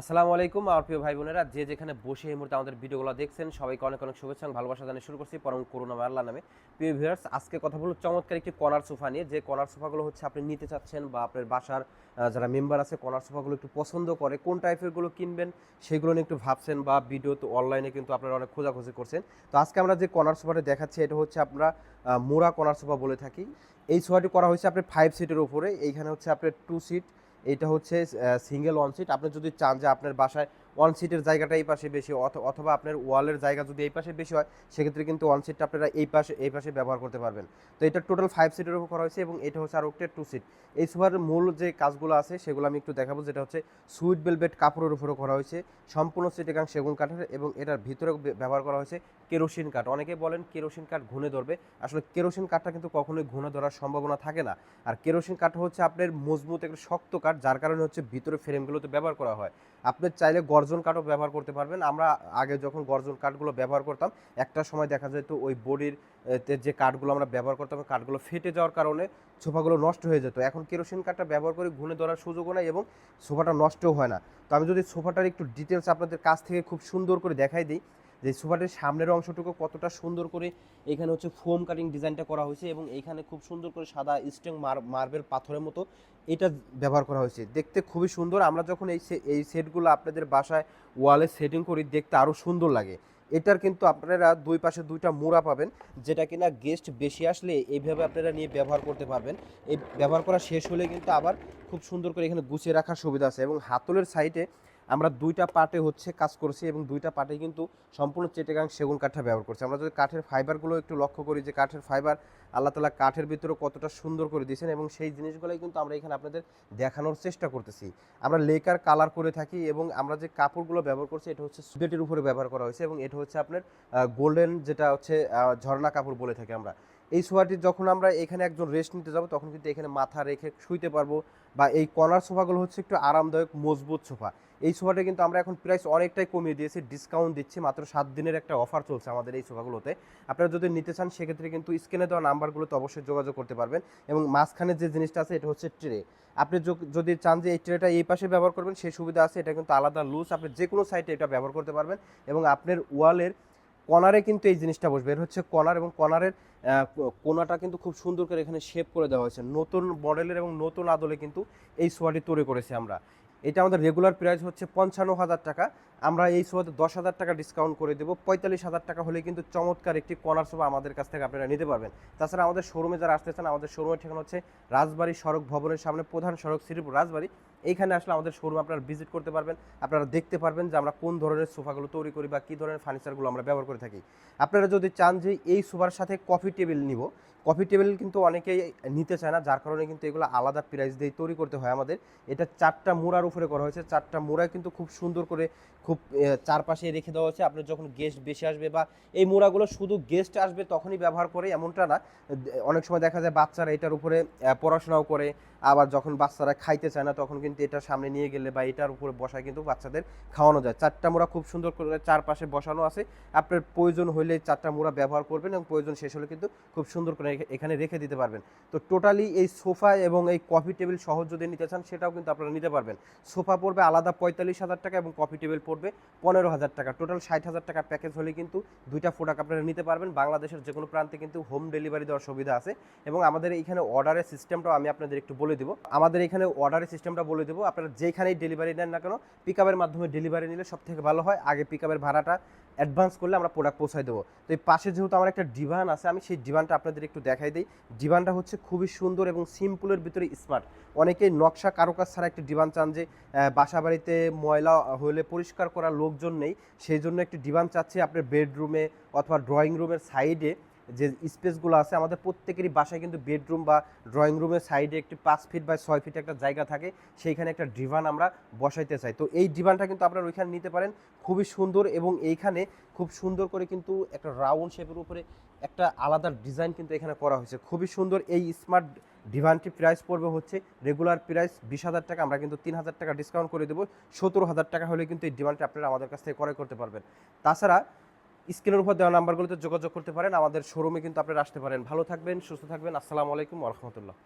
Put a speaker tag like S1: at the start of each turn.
S1: আসসালামু আলাইকুম, আমার প্রিয় ভাই বোনেরা। যে যেখানে বসে এই মুহূর্তে আমাদের ভিডিওগুলো দেখছেন, সবাইকে অনেক অনেক শুভেচ্ছা ভালোবাসা জানিয়ে শুরু করছি পরম করুণা আল্লাহ নামে। প্রিয় ভিউয়ার্স আজকে কথা বলব চমৎকার একটি কর্নার সোফা নিয়ে। যে কর্নার সোফাগুলো হচ্ছে আপনি নিতে চাচ্ছেন বা আপনার বাসার যারা মেম্বার আছে কর্নার সোফাগুলো একটু পছন্দ করে, কোন টাইপেরগুলো কিনবেন সেগুলো নিয়ে একটু ভাবছেন বা ভিডিও তো অনলাইনে কিন্তু আপনারা অনেক খোঁজাখুঁজি করছেন। তো আজকে আমরা যে কর্নার সোফাটা দেখাচ্ছি, এটা হচ্ছে আমরা মোড়া কর্নার সোফা বলে থাকি। এই সোফাটি করা হয়েছে আপনার ফাইভ সিটের উপরে। এইখানে হচ্ছে আপনার টু সিট এটা হচ্ছে সিঙ্গেল ওয়ান সিট আপনি যদি চান যে আপনার বাসায় ওয়ান সিটের জায়গাটা এই পাশে বেশি, অথ- অথবা আপনার ওয়ালের জায়গা যদি এই পাশে বেশি হয়, সেক্ষেত্রে কিন্তু ওয়ান সিটটা আপনারা এই পাশে এই পাশে ব্যবহার করতে পারবেন। তো এটা টোটাল ফাইভ সিটের উপর করা হয়েছে এবং এটা হচ্ছে আরও একটা টু সিট এই সোফার মূল যে কাজগুলো আছে, সেগুলো আমি একটু দেখাবো, যেটা হচ্ছে সুইট বেলভেট কাপড়ের উপরে করা হয়েছে, সম্পূর্ণ সিটেগাং সেগুন কাঠের এবং এটার ভিতরে ব্যবহার করা হয়েছে কেরোসিন কাঠ। অনেকে বলেন কেরোসিন কাঠ ঘুনে ধরবে। আসলে কেরোসিন কাঠটা কিন্তু কখনোই ঘুনে ধরার সম্ভাবনা থাকে না। আর কেরোসিন কাঠ হচ্ছে আপনার মজবুত একটা শক্ত কাঠ, যার কারণে হচ্ছে ভিতরে ফ্রেমগুলোতে ব্যবহার করা হয়। আপনার চাইলে গর্জন কাঠও ব্যবহার করতে পারবেন। আমরা আগে যখন গর্জন কাঠগুলো ব্যবহার করতাম, একটা সময় দেখা যেত ওই বডির যে কাঠগুলো আমরা ব্যবহার করতাম কাঠগুলো ফেটে যাওয়ার কারণে সোফাগুলো নষ্ট হয়ে যেত। এখন কেরোসিন কাঠটা ব্যবহার করে ঘুনে ধরার সুযোগও নাই এবং সোফাটা নষ্টও হয় না। তো আমি যদি সোফাটার একটু ডিটেলস আপনাদের কাছ থেকে খুব সুন্দর করে দেখাই দিই যে সোফাটির সামনের অংশটুকু কতটা সুন্দর করে এখানে হচ্ছে ফোম কাটিং ডিজাইনটা করা হয়েছে এবং এখানে খুব সুন্দর করে সাদা স্টেং মার্বেল পাথরের মতো এটা ব্যবহার করা হয়েছে। দেখতে খুবই সুন্দর। আমরা যখন এই এই সেটগুলো আপনাদের বাসায় ওয়ালে সেটিং করি, দেখতে আরও সুন্দর লাগে। এটার কিন্তু আপনারা দুই পাশে দুইটা মোড়া পাবেন, যেটা কিনা গেস্ট বেশি আসলে এইভাবে আপনারা নিয়ে ব্যবহার করতে পারবেন। এই ব্যবহার করা শেষ হলে কিন্তু আবার খুব সুন্দর করে এখানে গুছিয়ে রাখার সুবিধা আছে এবং হাতলের সাইডে আমরা দুইটা পার্টে হচ্ছে কাজ করছি এবং দুইটা পার্টে কিন্তু সম্পূর্ণ চেটেগাং সেগুন কাঠটা ব্যবহার করছি। আমরা যদি কাঠের ফাইবারগুলো একটু লক্ষ্য করি যে কাঠের ফাইবার আল্লাহ তালা কাঠের ভিতরে কতটা সুন্দর করে দিয়েছেন এবং সেই জিনিসগুলোই কিন্তু আমরা এখানে আপনাদের দেখানোর চেষ্টা করতেছি। আমরা লেকার কালার করে থাকি এবং আমরা যে কাপড়গুলো ব্যবহার করছি এটা হচ্ছে সুবেটের উপরে ব্যবহার করা হয়েছে এবং এটা হচ্ছে আপনার গোল্ডেন যেটা হচ্ছে ঝর্ণা কাপড় বলে থাকি আমরা। এই সোফাটি যখন আমরা এখানে একজন রেস্ট নিতে যাব, তখন কিন্তু এখানে মাথা রেখে শুইতে পারব বা এই কর্নার সোফাগুলো হচ্ছে একটু আরামদায়ক, মজবুত সোফা। এই সোফাটা কিন্তু আমরা এখন প্রাইস অনেকটাই কমিয়ে দিয়েছি ডিসকাউন্ট দিচ্ছি, মাত্র সাত দিনের একটা অফার চলছে আমাদের এই সোফাগুলোতে। আপনারা যদি নিতে চান, সেক্ষেত্রে কিন্তু স্ক্রিনে দেওয়া নাম্বারগুলোতে অবশ্যই যোগাযোগ করতে পারবেন এবং মাঝখানে যে জিনিসটা আছে, এটা হচ্ছে ট্রে আপনি যদি চান যে এই ট্রেটা এই পাশে ব্যবহার করবেন সেই সুবিধা আছে, এটা কিন্তু আলাদা লুজ আপনি যে কোনো সাইডে এটা ব্যবহার করতে পারবেন এবং আপনার ওয়ালের কর্নারে কিন্তু এই জিনিসটা বসবে। এর হচ্ছে কর্নার এবং কর্নারের কোনাটা কিন্তু খুব সুন্দর করে এখানে শেপ করে দেওয়া হয়েছে। নতুন মডেলের এবং নতুন আদলে কিন্তু এই সোয়াটি তৈরি করেছি আমরা। এটা আমাদের রেগুলার প্রাইস হচ্ছে পঞ্চান্ন হাজার টাকা। আমরা এই সোফাতে দশ হাজার টাকা ডিসকাউন্ট করে দেবো। পঁয়তাল্লিশ হাজার টাকা হলে কিন্তু চমৎকার একটি কর্নার সোফা আমাদের কাছ থেকে আপনারা নিতে পারবেন। তাছাড়া আমাদের শোরুমে যারা আসতে চান আমাদের শোরুমের ঠিকানা হচ্ছে রাজবাড়ি সড়ক ভবনের সামনে প্রধান সড়ক শ্রীপুর রাজবাড়ী। এইখানে আসলে আমাদের শোরুম আপনারা ভিজিট করতে পারবেন, আপনারা দেখতে পারবেন যে আমরা কোন ধরনের সোফাগুলো তৈরি করি বা কী ধরনের ফার্নিচারগুলো আমরা ব্যবহার করে থাকি। আপনারা যদি চান যে এই সোফার সাথে কফি টেবিল নিব কফি টেবিল কিন্তু অনেকেই নিতে চায় না, যার কারণে কিন্তু এগুলো আলাদা প্রাইস দিয়ে তৈরি করতে হয় আমাদের। এটা চারটা মোড়ার উপরে করা হয়েছে, চারটা মোড়া কিন্তু খুব সুন্দর করে খুব চারপাশে রেখে দেওয়া হয়েছে। আপনার যখন গেস্ট বেশি আসবে বা এই মোড়াগুলো শুধু গেস্ট আসবে তখনই ব্যবহার করে এমনটা না, অনেক সময় দেখা যায় বাচ্চারা এটার উপরে পড়াশোনাও করে, আবার যখন বাচ্চারা খাইতে চায় না তখন কিন্তু এটা সামনে নিয়ে গেলে বা এটার উপরে বসায় কিন্তু বাচ্চাদের খাওয়ানো যায়। চারটা মোড়া খুব সুন্দর করে চারপাশে বসানো আছে। আপনার প্রয়োজন হলে চারটা মোড়া ব্যবহার করবেন এবং প্রয়োজন শেষ হলে কিন্তু খুব সুন্দর করে এখানে রেখে দিতে পারবেন। তো টোটালি এই সোফা এবং এই কফি টেবিল সহ যদি নিতে চান, সেটাও কিন্তু আপনারা নিতে পারবেন। সোফা পড়বে আলাদা পঁয়তাল্লিশ হাজার টাকা এবং কফি টেবিল পড়বে পনেরো হাজার টাকা। টোটাল ষাট হাজার টাকা প্যাকেজ হলে কিন্তু দুইটা প্রোডাক্ট আপনারা নিতে পারবেন। বাংলাদেশের যে কোনো প্রান্তে কিন্তু হোম ডেলিভারি দেওয়ার সুবিধা আছে এবং আমাদের এইখানে অর্ডারের সিস্টেমটাও আমি আপনাদের একটু বলে দিব। আমাদের এখানে অর্ডারের সিস্টেমটা বলে দেবো। আপনারা যেখানেই ডেলিভারি নেন না কেন পিক আপের মাধ্যমে ডেলিভারি নিলে সব থেকে ভালো হয়। আগে পিক আপের ভাড়াটা অ্যাডভান্স করলে আমরা প্রোডাক্ট পৌঁছায় দেবো। তো এই পাশে যেহেতু আমার একটা ডিভান আছে, আমি সেই ডিভানটা আপনাদের একটু দেখাই দিই। ডিভানটা হচ্ছে খুবই সুন্দর এবং সিম্পলের ভিতরে স্মার্ট। অনেকেই নকশা কারুকাজ ছাড়া একটি ডিভান চান যে বাসা বাড়িতে ময়লা হলে পরিষ্কার করা লোকজন নেই, সেই জন্য একটি ডিভান চাচ্ছে আপনার বেডরুমে অথবা ড্রয়িং রুমের সাইডে যে স্পেসগুলো আছে, আমাদের প্রত্যেকেরই বাসায় কিন্তু বেডরুম বা ড্রয়িং রুমের সাইডে একটি পাঁচ ফিট বা ছয় ফিট একটা জায়গা থাকে, সেইখানে একটা ডিভান আমরা বসাইতে চাই। তো এই ডিভানটা কিন্তু আপনারা ওইখানে নিতে পারেন, খুবই সুন্দর এবং এইখানে খুব সুন্দর করে কিন্তু একটা রাউন্ড শেপের উপরে একটা আলাদা ডিজাইন কিন্তু এখানে করা হয়েছে। খুবই সুন্দর এই স্মার্ট ডিভানটি প্রাইস পড়বে হচ্ছে রেগুলার প্রাইস বিশ হাজার টাকা, আমরা কিন্তু তিন হাজার টাকা ডিসকাউন্ট করে দেবো। সতেরো হাজার টাকা হলে কিন্তু এই ডিভানটি আপনারা আমাদের কাছ থেকে ক্রয় করতে পারবেন। তাছাড়া স্ক্রিনের উপর দেওয়া নাম্বারগুলোতে যোগাযোগ করতে পারেন। আমাদের শোরুমে কিন্তু আপনারা আসতে পারেন। ভালো থাকবেন, সুস্থ থাকবেন। আসসালামু আলাইকুম রহমতুল্লাহ।